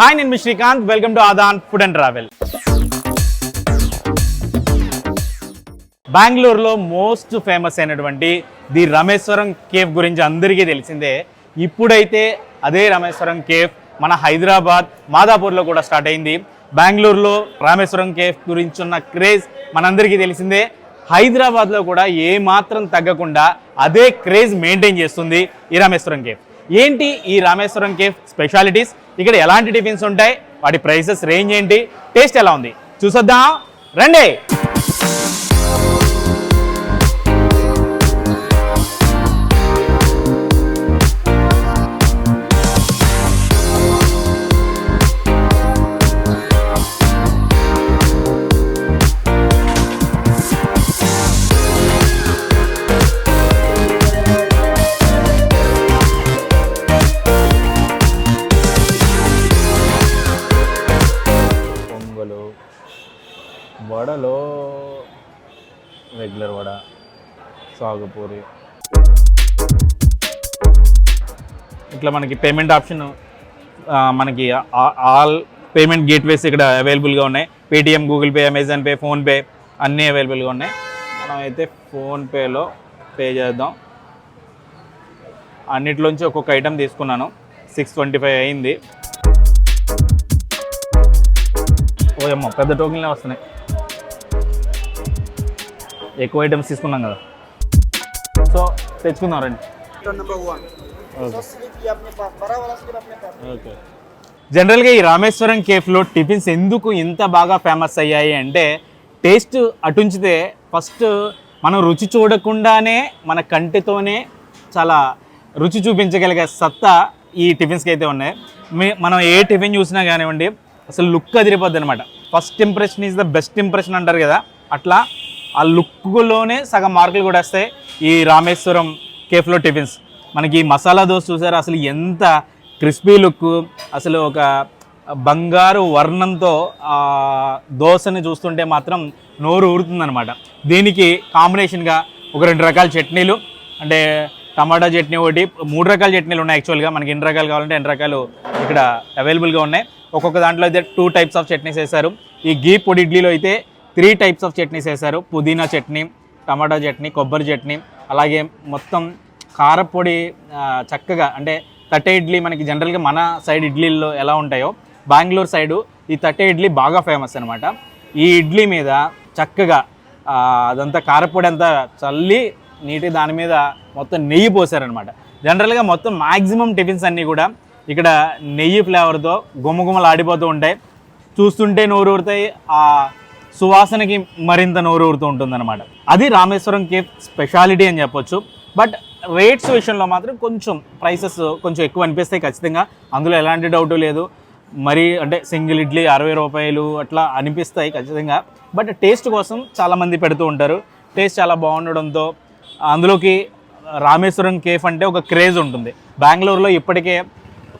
Hi నేను మీ Srikanth. Welcome to Aadan food and travel బెంగళూరులో మోస్ట్ ఫేమస్ అయినటువంటి ది రమేశ్వరం కేఫ్ గురించి అందరికీ తెలిసిందే. ఇప్పుడైతే అదే రమేశ్వరం కేఫ్ మన హైదరాబాద్ మాదాపూర్లో కూడా స్టార్ట్ అయింది. బెంగళూరులో రామేశ్వరం కేఫ్ గురించి ఉన్న క్రేజ్ మనందరికీ తెలిసిందే. హైదరాబాద్లో కూడా ఏమాత్రం తగ్గకుండా అదే క్రేజ్ మెయింటైన్ చేస్తుంది ఈ రామేశ్వరం కేఫ్. ఏంటి ఈ రామేశ్వరం కేఫ్ స్పెషాలిటీస్? ఇక్కడ ఎలాంటి టిఫిన్స్ ఉంటాయి? వాటి ప్రైసెస్ రేంజ్ ఏంటి? టేస్ట్ ఎలా ఉంది? చూసొద్దాం. రండి. వడలో రెగ్యులర్ వడ సాగుపూరి. ఇట్లా మనకి పేమెంట్ ఆప్షన్ మనకి ఆల్ పేమెంట్ గేట్వేస్ ఇక్కడ అవైలబుల్గా ఉన్నాయి. Paytm Google Pay Amazon Pay PhonePe అన్నీ అవైలబుల్గా ఉన్నాయి. మనం అయితే ఫోన్పేలో పే చేద్దాం. అన్నిట్లోంచి ఒక్కొక్క ఐటెం తీసుకున్నాను. సిక్స్ ట్వంటీ ఫైవ్ అయింది. ఓయమ్మ పెద్ద టోకెన్లే వస్తున్నాయి. ఎక్కువ ఐటమ్స్ తీసుకున్నాం కదా. సో తెచ్చుకుందాం రండి. జనరల్గా ఈ రామేశ్వరం కేఫ్లో టిఫిన్స్ ఎందుకు ఇంత బాగా ఫేమస్ అయ్యాయి అంటే టేస్ట్ అటుంచితే ఫస్ట్ మనం రుచి చూడకుండానే మన కంటితోనే చాలా రుచి చూపించగలిగే సత్తా ఈ టిఫిన్స్కి అయితే ఉన్నాయి. మనం ఏ టిఫిన్ చూసినా కానివ్వండి అసలు లుక్ అదిరిపోద్ది అనమాట first impression is the best impression అంటారు కదా. అట్లా ఆ లుక్లోనే సగం మార్కులు కూడా వస్తాయి. ఈ రామేశ్వరం కేఫ్లో టిఫిన్స్. మనకి ఈ మసాలా దోశ చూసారు? అసలు ఎంత క్రిస్పీ లుక్. అసలు ఒక బంగారు వర్ణంతో ఆ దోశని చూస్తుంటే మాత్రం నోరు ఊరుతుందనమాట దీనికి కాంబినేషన్గా ఒక రెండు రకాల చట్నీలు. అంటే టమాటా చట్నీ ఒకటి మూడు రకాల చట్నీలు ఉన్నాయి యాక్చువల్గా. మనకి ఎన్ని రకాలు కావాలంటే ఎన్ని రకాలు ఇక్కడ అవైలబుల్గా ఉన్నాయి. ఒక్కొక్క దాంట్లో అయితే టూ టైప్స్ ఆఫ్ చట్నీస్ వేశారు. ఈ గీ పొడి ఇడ్లీలో అయితే త్రీ టైప్స్ ఆఫ్ చట్నీస్ వేశారు. పుదీనా చట్నీ టమాటా చట్నీ కొబ్బరి చట్నీ అలాగే మొత్తం కారపొడి చక్కగా అంటే తట్టె ఇడ్లీ మనకి జనరల్గా మన సైడ్ ఇడ్లీల్లో ఎలా ఉంటాయో బెంగళూరు సైడు ఈ తట్టె ఇడ్లీ బాగా ఫేమస్ అనమాట ఈ ఇడ్లీ మీద చక్కగా అదంతా కారపొడి అంతా చల్లి నీటి దాని మీద మొత్తం నెయ్యి పోసారనమాట జనరల్గా మొత్తం మ్యాక్సిమం టిఫిన్స్ అన్నీ కూడా ఇక్కడ నెయ్యి ఫ్లేవర్తో గుమగుమలు ఆడిపోతూ ఉంటాయి. చూస్తుంటే నోరు ఊరుతాయి ఆ సువాసనకి మరింత నోరూరుతూ ఊరుతూ ఉంటుందన్నమాట. అది రామేశ్వరం కేఫ్ స్పెషాలిటీ అని చెప్పొచ్చు. బట్ రేట్స్ విషయంలో మాత్రం కొంచెం ప్రైసెస్ కొంచెం ఎక్కువ అనిపిస్తాయి ఖచ్చితంగా. అందులో ఎలాంటి డౌట్ లేదు. మరి అంటే సింగిల్ ఇడ్లీ అరవై రూపాయలు అట్లా అనిపిస్తాయి ఖచ్చితంగా. బట్ టేస్ట్ కోసం చాలామంది పెడుతూ ఉంటారు. టేస్ట్ చాలా బాగుండడంతో అందులోకి రామేశ్వరం కేఫ్ అంటే ఒక క్రేజ్ ఉంటుంది. బెంగళూరులో ఇప్పటికే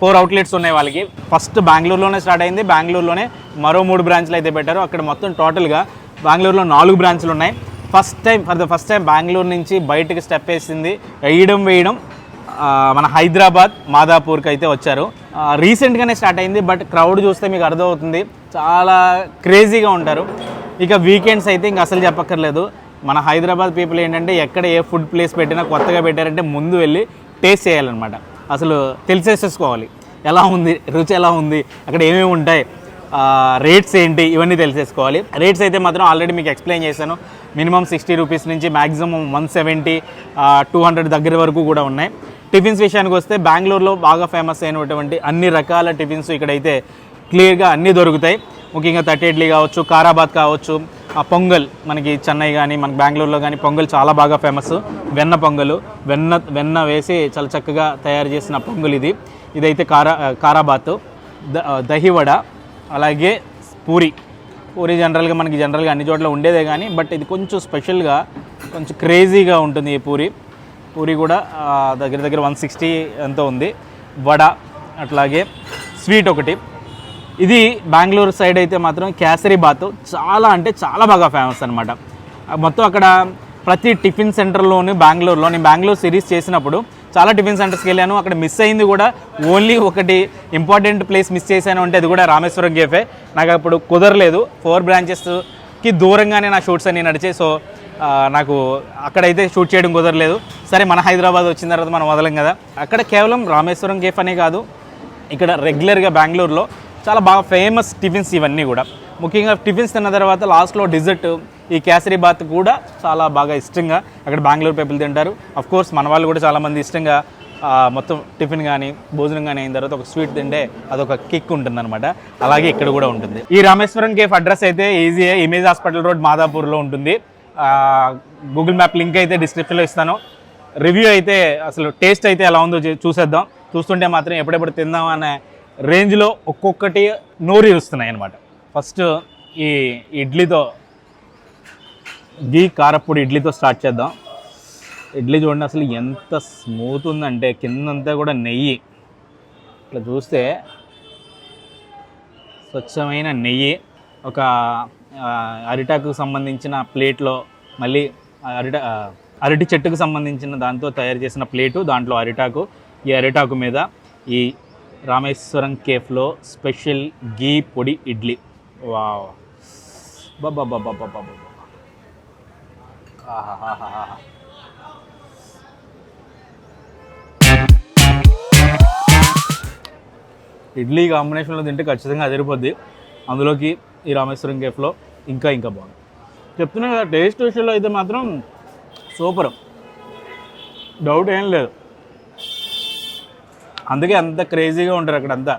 ఫోర్ అవుట్లెట్స్ ఉన్నాయి వాళ్ళకి. ఫస్ట్ బెంగళూరులోనే స్టార్ట్ అయింది. బెంగళూరులోనే మరో మూడు బ్రాంచ్లు అయితే పెట్టారు. అక్కడ మొత్తం టోటల్గా బెంగళూరులో నాలుగు బ్రాంచ్లు ఉన్నాయి. First time for the first time Bengaluru నుంచి బయటకు స్టెప్ వేసింది వేయడం వేయడం మన హైదరాబాద్ మాదాపూర్కి అయితే వచ్చారు. రీసెంట్గానే స్టార్ట్ అయింది బట్ క్రౌడ్ చూస్తే మీకు అర్థమవుతుంది. చాలా క్రేజీగా ఉంటారు. ఇక వీకెండ్స్ అయితే ఇంక అసలు చెప్పక్కర్లేదు. మన హైదరాబాద్ పీపుల్ ఏంటంటే ఎక్కడ ఏ ఫుడ్ ప్లేస్ పెట్టినా కొత్తగా పెట్టారంటే ముందు వెళ్ళి టేస్ట్ చేయాలన్నమాట. అసలు తెలిసేసేసుకోవాలి. ఎలా ఉంది రుచి ఎలా ఉంది అక్కడ ఏమేమి ఉంటాయి రేట్స్ ఏంటి ఇవన్నీ తెలిసేసుకోవాలి. రేట్స్ అయితే మాత్రం ఆల్రెడీ మీకు ఎక్స్ప్లెయిన్ చేశాను. మినిమం సిక్స్టీ రూపీస్ నుంచి maximum one seventy two hundred దగ్గర వరకు కూడా ఉన్నాయి. టిఫిన్స్ విషయానికి వస్తే బెంగళూరులో బాగా ఫేమస్ అయినటువంటి అన్ని రకాల టిఫిన్స్ ఇక్కడైతే క్లియర్గా అన్నీ దొరుకుతాయి. ముఖ్యంగా తట్టి ఇడ్లీ కావచ్చు కారాబాద్ కావచ్చు ఆ పొంగల్ మనకి చెన్నై కానీ మనకి బెంగళూరులో కానీ పొంగల్ చాలా బాగా ఫేమస్. వెన్న పొంగలు వెన్న వెన్న వేసి చాలా చక్కగా తయారు చేసిన పొంగల్ ఇది. ఇదైతే కారా కారాబాత్ ద దహివడ అలాగే పూరి. పూరి జనరల్గా మనకి జనరల్గా అన్ని చోట్ల ఉండేదే కానీ బట్ ఇది కొంచెం స్పెషల్గా కొంచెం క్రేజీగా ఉంటుంది ఈ పూరి. పూరి కూడా దగ్గర దగ్గర వన్ సిక్స్టీ ఎంతో ఉంది. వడ అట్లాగే స్వీట్ ఒకటి. ఇది బెంగళూరు సైడ్ అయితే మాత్రం కేసరి బాత్. చాలా అంటే చాలా బాగా ఫేమస్ అనమాట మొత్తం అక్కడ ప్రతి టిఫిన్ సెంటర్లోని బెంగళూరులో నేను బెంగళూరు సిరీస్ చేసినప్పుడు చాలా టిఫిన్ సెంటర్స్కి వెళ్ళాను. అక్కడ మిస్ అయింది కూడా. ఓన్లీ ఒకటి ఇంపార్టెంట్ ప్లేస్ మిస్ చేశాను అంటే అది కూడా రామేశ్వరం కేఫే నాకు అప్పుడు కుదరలేదు. ఫోర్ బ్రాంచెస్కి దూరంగానే నా షూట్స్ అన్ని నడిచాయి. సో నాకు అక్కడైతే షూట్ చేయడం కుదరలేదు. సరే మన హైదరాబాద్ వచ్చిన తర్వాత మనం వదలం కదా. అక్కడ కేవలం రామేశ్వరం కేఫ్ అనే కాదు. ఇక్కడ రెగ్యులర్గా బెంగళూరులో చాలా బాగా ఫేమస్ టిఫిన్స్ ఇవన్నీ కూడా. ముఖ్యంగా టిఫిన్స్ తిన్న తర్వాత లాస్ట్లో డిజర్ట్ ఈ కేసరి బాత్ కూడా చాలా బాగా ఇష్టంగా అక్కడ బెంగళూరు పీపుల్ తింటారు. అఫ్ కోర్స్ మన వాళ్ళు కూడా చాలామంది ఇష్టంగా మొత్తం టిఫిన్ కానీ భోజనం కానీ అయిన తర్వాత ఒక స్వీట్ తింటే అదొక కిక్ ఉంటుంది అనమాట అలాగే ఇక్కడ కూడా ఉంటుంది. ఈ రామేశ్వరం కేఫ్ అడ్రస్ అయితే ఈజీ ఇమేజ్ హాస్పిటల్ రోడ్ మాదాపూర్లో ఉంటుంది. గూగుల్ మ్యాప్ లింక్ అయితే డిస్క్రిప్షన్లో ఇస్తాను. రివ్యూ అయితే అసలు టేస్ట్ అయితే ఎలా ఉందో చూసేద్దాం. చూస్తుంటే మాత్రం ఎప్పుడెప్పుడు తిందాం అనే రేంజ్లో ఒక్కొక్కటి నోరి వస్తున్నాయి అనమాట ఫస్ట్ ఈ ఇడ్లీతో గీ కారపొడి ఇడ్లీతో స్టార్ట్ చేద్దాం. ఇడ్లీ చూడండి అసలు ఎంత స్మూత్ ఉందంటే కిందంతా కూడా నెయ్యి. ఇట్లా చూస్తే స్వచ్ఛమైన నెయ్యి. ఒక అరిటాకు సంబంధించిన ప్లేట్లో మళ్ళీ అరిట అరటి చెట్టుకు సంబంధించిన దాంతో తయారు చేసిన ప్లేటు దాంట్లో అరిటాకు. ఈ అరిటాకు మీద ఈ రామేశ్వరం కేఫ్లో స్పెషల్ గీ పొడి ఇడ్లీ. వావ్. బాబా బాబా బాబా బాబా ఇడ్లీ కాంబినేషన్లో తింటే ఖచ్చితంగా అదిరిపోద్ది. అందులోకి ఈ రామేశ్వరం కేఫ్లో ఇంకా ఇంకా బాగుంది. చెప్తున్నా కదా టేస్ట్ విషయంలో అయితే మాత్రం సూపర్. డౌట్ ఏం లేదు. అందుకే అంత క్రేజీగా ఉంటారు అక్కడ అంతా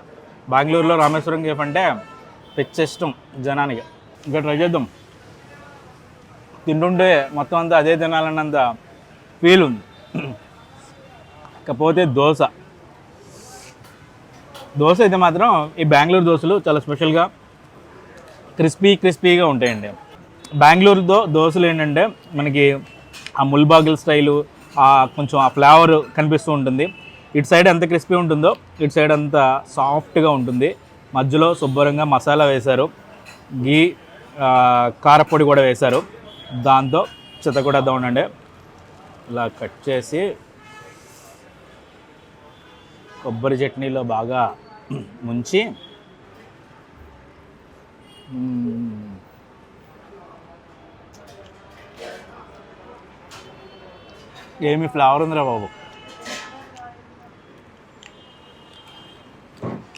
బెంగళూరులో రామేశ్వరం కేఫ్ అంటే పిచ్చిష్టం జనానికి. ఇంకా ట్రై చేద్దాం. తింటుంటే మొత్తం అంతా అదే తినాలన్నంత ఫీల్ ఉంది. ఇకపోతే దోశ. దోశ అయితే మాత్రం ఈ బెంగళూరు దోశలు చాలా స్పెషల్గా క్రిస్పీ క్రిస్పీగా ఉంటాయండి. బెంగళూరు దో దోశలు ఏంటంటే మనకి ఆ ముల్బాగిల్ స్టైలు కొంచెం ఆ ఫ్లేవర్ కనిపిస్తూ ఉంటుంది. ఇటు సైడ్ ఎంత క్రిస్పీ ఉంటుందో ఇటు సైడ్ అంత సాఫ్ట్గా ఉంటుంది. మధ్యలో శుభ్రంగా మసాలా వేశారు. గీ కారపొడి కూడా వేశారు. దాంతో చితకూడద్దాం ఉండండి. ఇలా కట్ చేసి కొబ్బరి చట్నీలో బాగా ముంచి ఏమి ఫ్లేవర్ ఉందిరా బాబు?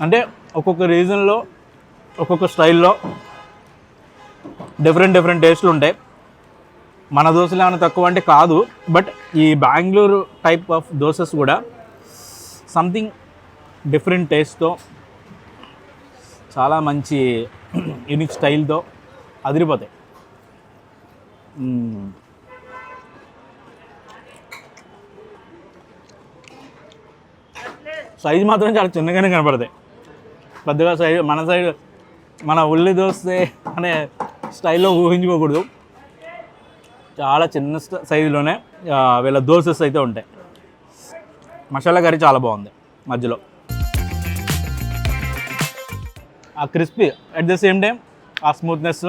అంటే ఒక్కొక్క రీజన్లో ఒక్కొక్క స్టైల్లో డిఫరెంట్ డిఫరెంట్ టేస్ట్లు ఉంటాయి. మన దోశలు ఏమైనా తక్కువ అంటే కాదు బట్ ఈ బెంగళూరు టైప్ ఆఫ్ దోసెస్ కూడా సంథింగ్ డిఫరెంట్ టేస్ట్తో చాలా మంచి యూనిక్ స్టైల్తో అదిరిపోతాయి. సైజ్ మాత్రం చాలా చిన్నగానే కనపడతాయి. పెద్దగా సైజు మన సైడ్ మన ఉల్లి దోస్తే అనే స్టైల్లో ఊహించుకోకూడదు. చాలా చిన్న సైజులోనే వీళ్ళ దోసెస్ అయితే ఉంటాయి. మసాలా కర్రీ చాలా బాగుంది మధ్యలో. ఆ crispy at the same time ఆ స్మూత్నెస్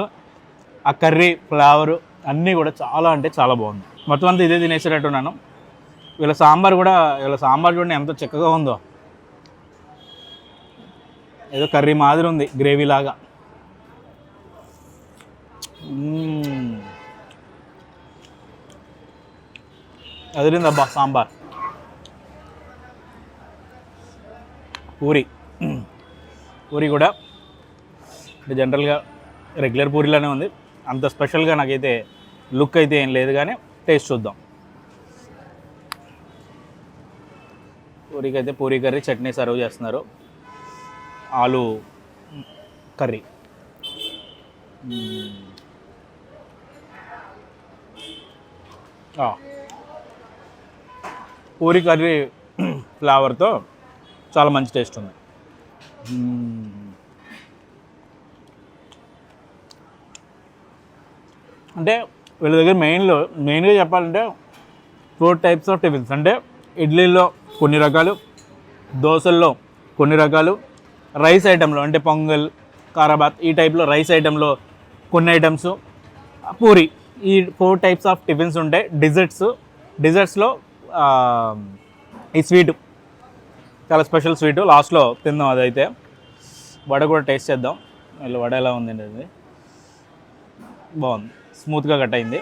ఆ కర్రీ ఫ్లేవర్ అన్నీ కూడా చాలా అంటే చాలా బాగుంది. మొత్తం అంతా ఇదే తినేసేటట్టున్నాను. వీళ్ళ సాంబార్ కూడా వీళ్ళ సాంబార్ చూడండి ఎంత చిక్కగా ఉందో. ఏదో కర్రీ మాదిరి ఉంది గ్రేవీ లాగా. మ్మ్. సాంబార్. పూరి. పూరి కూడా అంటే జనరల్గా రెగ్యులర్ పూరిలానే ఉంది. అంత స్పెషల్గా నాకైతే లుక్ అయితే ఏం లేదు కానీ టేస్ట్ చూద్దాం. పూరికి అయితే పూరి కర్రీ చట్నీ సర్వ్ చేస్తున్నారు. ఆలు కర్రీ. పూరి కర్రీ ఫ్లేవర్తో చాలా మంచి టేస్ట్ ఉంది. అంటే వీళ్ళ దగ్గర మెయిన్లో మెయిన్గా చెప్పాలంటే ఫోర్ టైప్స్ ఆఫ్ టిఫిన్స్. అంటే ఇడ్లీలో కొన్ని రకాలు దోశల్లో కొన్ని రకాలు రైస్ ఐటెంలో అంటే పొంగల్ కారాబాత్ ఈ టైప్లో రైస్ ఐటెంలో కొన్ని ఐటమ్స్. పూరి ఈ ఫోర్ టైప్స్ ఆఫ్ టిఫిన్స్ ఉంటాయి. డిజర్ట్స్ డిజర్ట్స్లో ఈ స్వీట్. చాలా స్పెషల్ స్వీట్. లాస్ట్లో తిందాం అదైతే. వడ కూడా టేస్ట్ చేద్దాం. వీళ్ళు వడ ఎలా ఉంది అది బాగుంది. స్మూత్గా కట్ అయింది.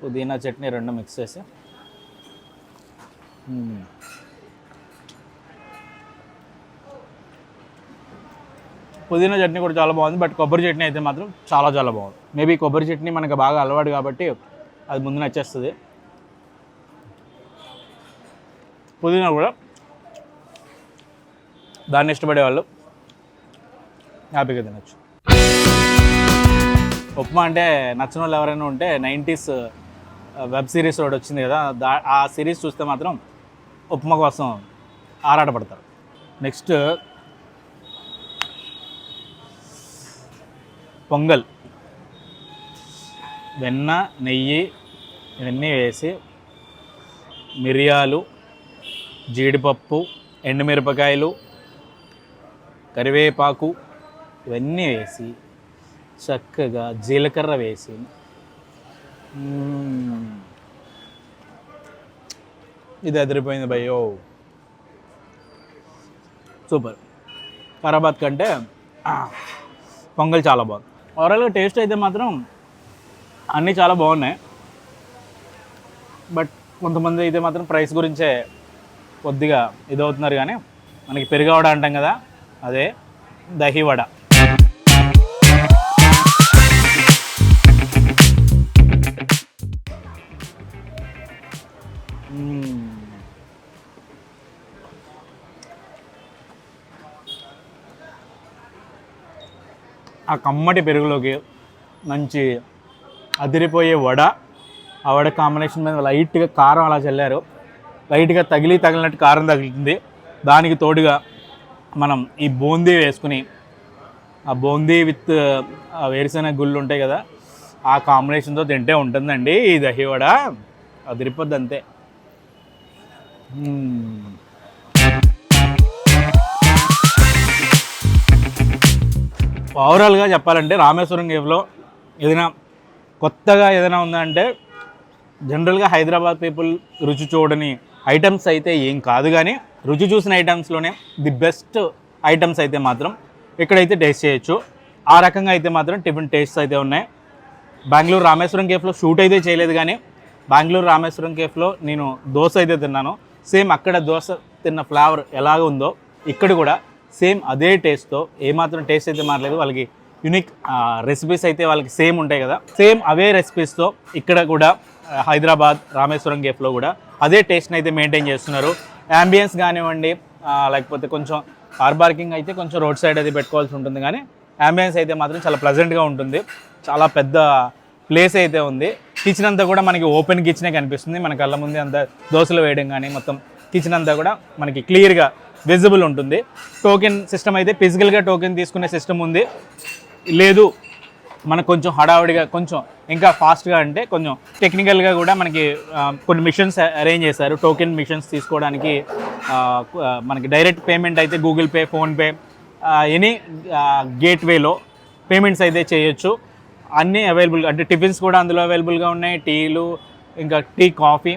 పుదీనా చట్నీ రెండు మిక్స్ చేసి. పుదీనా చట్నీ కూడా చాలా బాగుంది బట్ కొబ్బరి చట్నీ అయితే మాత్రం చాలా చాలా బాగుంది. మేబీ కొబ్బరి చట్నీ మనకు బాగా అలవాటు కాబట్టి అది ముందు నచ్చేస్తుంది. పుదీనా కూడా దాన్ని ఇష్టపడేవాళ్ళు హ్యాపీగా తినచ్చు. ఉప్మా అంటే నచ్చిన వాళ్ళు ఎవరైనా ఉంటే నైంటీస్ వెబ్ సిరీస్ ఒకటి వచ్చింది కదా దా ఆ సిరీస్ చూస్తే మాత్రం ఉప్మా కోసం ఆరాటపడతారు. నెక్స్ట్ పొంగల్. వెన్న నెయ్యి ఇవన్నీ వేసి మిరియాలు జీడిపప్పు ఎండుమిరపకాయలు కరివేపాకు ఇవన్నీ వేసి చక్కగా జీలకర్ర వేసి ఇది అదిరిపోయింది భయ్యో. సూపర్. ఖరాబాద్ కంటే పొంగల్ చాలా బాగుంది. ఓవరాల్గా టేస్ట్ అయితే మాత్రం అన్నీ చాలా బాగున్నాయి. బట్ కొంతమంది అయితే మాత్రం ప్రైస్ గురించే కొద్దిగా ఇదవుతున్నారు కానీ మనకి పెరుగవడ అంటాం కదా అదే దహి ఆ కమ్మటి పెరుగులోకి మంచి అదిరిపోయే వడ. ఆ వడ కాంబినేషన్ మీద లైట్గా కారం అలా చల్లారు. లైట్గా తగిలి తగిలినట్టు కారం తగులుతుంది దానికి తోడుగా మనం ఈ బూందీ వేసుకుని ఆ బూందీ విత్ ఆ వేరుశెనగ గుళ్ళు ఉంటాయి కదా ఆ కాంబినేషన్తో తింటే ఉంటుందండి ఈ దహి వడ. అదిరిపోద్ది అంతే ఓవరాల్గా చెప్పాలంటే రామేశ్వరం కేవ్లో ఏదైనా కొత్తగా ఏదైనా ఉందంటే జనరల్గా హైదరాబాద్ పీపుల్ రుచి చూడని ఐటమ్స్ అయితే ఏం కాదు కానీ రుచి చూసిన ఐటమ్స్లోనే ది బెస్ట్ ఐటమ్స్ అయితే మాత్రం ఇక్కడైతే టేస్ట్ చేయొచ్చు. ఆ రకంగా అయితే మాత్రం టిఫిన్ టేస్ట్ అయితే ఉన్నాయి. బెంగళూరు రామేశ్వరం కేఫ్లో షూట్ అయితే చేయలేదు కానీ బెంగళూరు రామేశ్వరం కేఫ్లో నేను దోశ అయితే తిన్నాను. సేమ్ అక్కడ దోశ తిన్న ఫ్లేవర్ ఎలాగ ఉందో ఇక్కడ కూడా సేమ్ అదే టేస్ట్తో ఏమాత్రం టేస్ట్ అయితే మారలేదు. వాళ్ళకి యునిక్ రెసిపీస్ అయితే వాళ్ళకి సేమ్ ఉంటాయి కదా. సేమ్ అవే రెసిపీస్తో ఇక్కడ కూడా హైదరాబాద్ రామేశ్వరం కేఫ్లో కూడా అదే టేస్ట్ని అయితే మెయింటైన్ చేస్తున్నారు. యాంబియన్స్ కానివ్వండి లేకపోతే కొంచెం కార్ పార్కింగ్ అయితే కొంచెం రోడ్ సైడ్ అది పెట్టుకోవాల్సి ఉంటుంది. కానీ యాంబియన్స్ అయితే మాత్రం చాలా ప్లజెంట్గా ఉంటుంది. చాలా పెద్ద ప్లేస్ అయితే ఉంది. కిచెన్ అంతా కూడా మనకి ఓపెన్ కిచెనే కనిపిస్తుంది. మన కళ్ళ ముందే అంతా దోశలు వేయడం కానీ మొత్తం కిచెన్ అంతా కూడా మనకి క్లియర్గా విజిబుల్ ఉంటుంది. టోకెన్ సిస్టమ్ అయితే ఫిజికల్గా టోకెన్ తీసుకునే సిస్టమ్ ఉంది. లేదు మనకు కొంచెం హడావుడిగా కొంచెం ఇంకా ఫాస్ట్గా అంటే కొంచెం టెక్నికల్గా కూడా మనకి కొన్ని మిషన్స్ అరేంజ్ చేశారు. టోకెన్ మిషన్స్ తీసుకోవడానికి మనకి డైరెక్ట్ పేమెంట్ అయితే గూగుల్ పే ఫోన్పే ఎనీ గేట్వేలో పేమెంట్స్ అయితే చేయొచ్చు. అన్నీ అవైలబుల్ అంటే టిఫిన్స్ కూడా అందులో అవైలబుల్గా ఉన్నాయి. టీలు ఇంకా టీ కాఫీ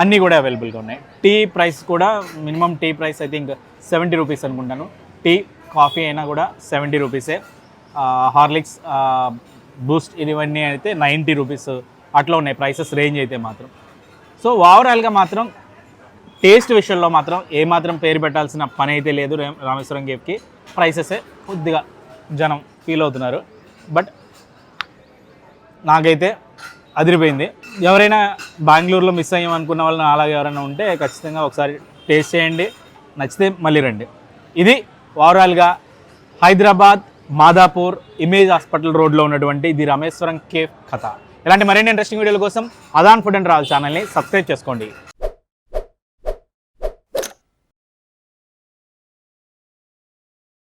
అన్నీ కూడా అవైలబుల్గా ఉన్నాయి. టీ ప్రైస్ కూడా మినిమం టీ ప్రైస్ అయితే థింక్ సెవెంటీ రూపీస్ అనుకుంటాను. టీ కాఫీ అయినా కూడా సెవెంటీ రూపీసే హార్లిక్స్ బూస్ట్ ఇవన్నీ అయితే నైంటీ రూపీస్ అట్లా ఉన్నాయి. ప్రైసెస్ రేంజ్ అయితే మాత్రం. సో ఓవరాల్గా మాత్రం టేస్ట్ విషయంలో మాత్రం ఏమాత్రం పేరు పెట్టాల్సిన పని అయితే లేదు రామేశ్వరం కేఫ్కి ప్రైసెసే కొద్దిగా జనం ఫీల్ అవుతున్నారు. బట్ నాకైతే అదిరిపోయింది. ఎవరైనా బెంగళూరులో మిస్ అయ్యామనుకున్న వాళ్ళు అలాగే ఎవరైనా ఉంటే ఖచ్చితంగా ఒకసారి టేస్ట్ చేయండి. నచ్చితే మళ్ళీ రండి. ఇది ఓవరాల్గా హైదరాబాద్ మాదాపూర్ ఇమేజ్ హాస్పిటల్ రోడ్లో ఉన్నటువంటి ఇది రామేశ్వరం కేఫ్ కథ. ఇలాంటి మరిన్ని ఇంట్రెస్టింగ్ వీడియోల కోసం అదాన్ ఫుడ్ అండ్ ట్రావెల్ ఛానల్ని సబ్స్క్రైబ్ చేసుకోండి.